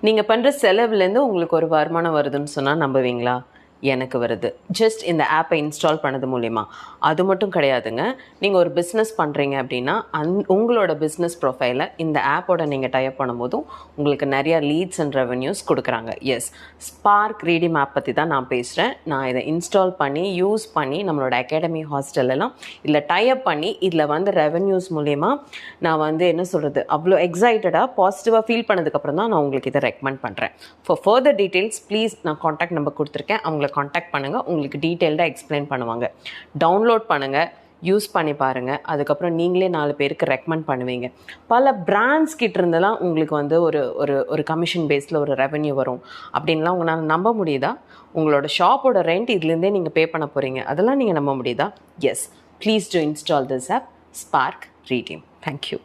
நீங்கள் பண்ணுற செலவுலேருந்து உங்களுக்கு ஒரு வருமானம் வருதுன்னு சொன்னால் நம்புவீங்களா? எனக்கு வருது. ஜஸ்ட் இந்த ஆப்பை இன்ஸ்டால் பண்ணது மூலிமா அது மட்டும் கிடையாதுங்க. நீங்கள் ஒரு பிஸ்னஸ் பண்ணுறீங்க அப்படின்னா அந் உங்களோட பிஸ்னஸ் ப்ரொஃபைலை இந்த ஆப்போட நீங்கள் டைப் பண்ணும்போதும் உங்களுக்கு நிறையா லீட்ஸ் அண்ட் ரெவன்யூஸ் கொடுக்குறாங்க. எஸ் ஸ்பார்க் ரீடிம் ஆப் பற்றி தான் நான் பேசுகிறேன் நான் இதை இன்ஸ்டால் பண்ணி யூஸ் பண்ணி நம்மளோட அகாடமி ஹாஸ்டல்லாம் இதில் டைப் பண்ணி இதில் வந்து ரெவன்யூஸ் மூலயமா நான் வந்து என்ன சொல்கிறது அவ்வளோ எக்ஸைட்டடாக பாசிட்டிவாக ஃபீல் பண்ணதுக்கப்புறம் தான் நான் உங்களுக்கு இதை ரெக்கமெண்ட் பண்ணுறேன் ஃபார் ஃபர்தர் டீட்டெயில்ஸ் ப்ளீஸ் நான் காண்டாக்ட் நம்பர் கொடுத்துருக்கேன். அவங்கள காண்டாக்ட் பண்ணுங்கள் உங்களுக்கு டீட்டெயில்டாக எக்ஸ்பிளைன் பண்ணுவாங்க. டவுன்லோட் பண்ணுங்கள் யூஸ் பண்ணி பாருங்கள் அதுக்கப்புறம் நீங்களே நாலு பேருக்கு ரெக்கமெண்ட் பண்ணுவீங்க. பல பிராண்ட்ஸ் கிட்ட இருந்தெல்லாம் உங்களுக்கு வந்து ஒரு ஒரு ஒரு கமிஷன் பேஸில் ஒரு ரெவென்யூ வரும். அப்படின்லாம் உங்களால் நம்ப முடியுதா? உங்களோட ஷாப்போட ரெண்ட் இதுலேருந்தே நீங்கள் பே பண்ண போகிறீங்க அதெல்லாம் நீங்கள் நம்ப முடியுதா? Yes please to install this app Spark Redeem thank you